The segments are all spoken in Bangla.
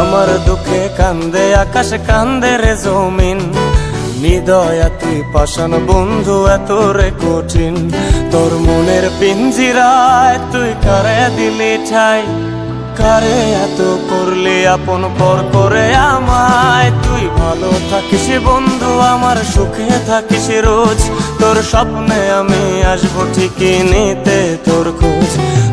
আমার দুঃখে কান্দে, আকাশ কান্দে রে জমিন। নিদয়া তুই পাষাণ বন্ধু, এত রে কঠিন। তোর মনের পিঞ্জিরায় তুই কারে দিলি ঠাই? কারে এত করলে আপন পর করে আমায়? তুই ভালো থাকিস বন্ধু, আমার সুখে থাকিস রোজ। তোর স্বপ্নে আমি আসব ঠিকই নিতে তোর খোঁজ।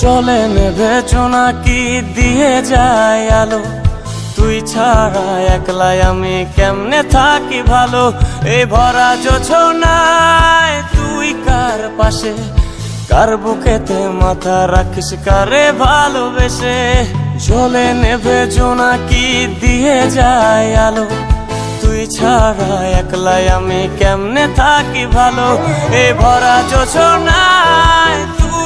চলে নেবে কি দিয়ে যায় আলো? তুই ছাড়া একলাই আমি কেমনে থাকি ভালো? এই ভরা যোছনায় তুই কার পাশে? কার বুকেতে মাথা রাখিস, কারে ভালোবেসে? চলে নেবে কি দিয়ে যায় আলো? তুই ছাড়া একলাই আমি কেমনে থাকি ভালো? এ ভরা যোছনায়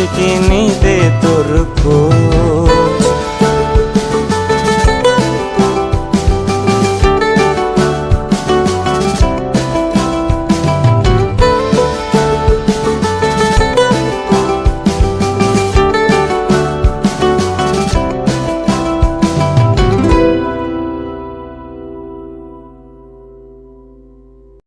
ঠিকই নিতে তোর খোঁজ